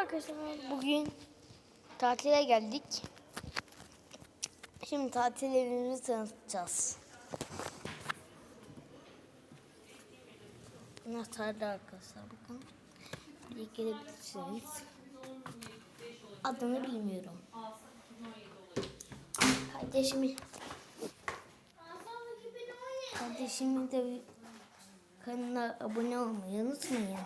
arkadaşlar. Bugün tatile geldik. Şimdi tatil evimizi tanıtacağız. Anahtarlı arkadaşlar bakın. Buraya gelebilirsiniz. Adını bilmiyorum. Kardeşimi Kardeşimin de kanalına abone olmayı unutmayın.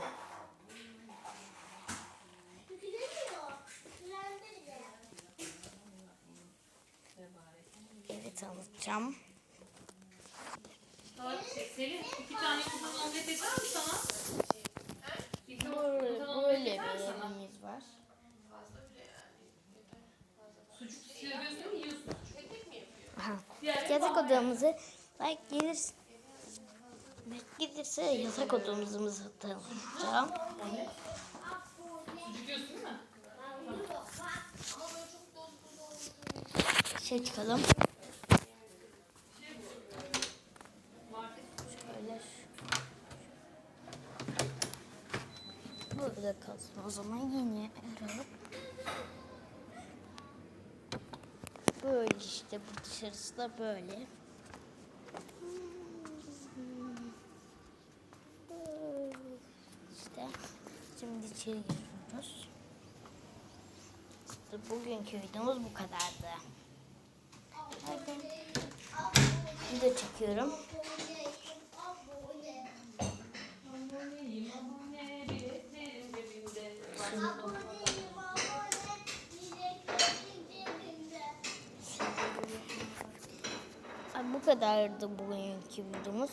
Evet anlatacağım. Selin iki tane kutunun omlet yeter mi sana? Böyle, bir evimiz var. Sucuk seviyorsun mu yiyorsun? Aha. Yatak odamızı like gelirse gelirse yatak odamızı tanıtacağım. Şey çıkalım. Burada kalsın o zaman yeni arayıp. Böyle işte bu dışarısı da böyle. İşte şimdi içeri giriyoruz. İşte bugünkü videomuz bu kadardı. Hadi. Video çekiyorum. Bu kadardı bugünkü videomuz.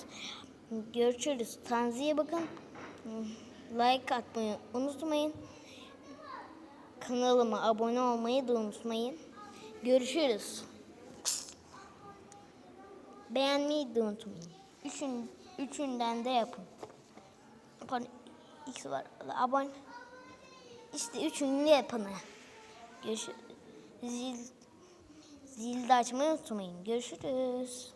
Görüşürüz. Tanziye bakın. Like atmayı unutmayın. Kanalıma abone olmayı da unutmayın. Görüşürüz. Beğenmeyi de unutmayın. Üçün, üçünden de yapın. X var. Abone. İşte üçünü de yapın. Görüşürüz. Zil, zil de açmayı unutmayın. Görüşürüz.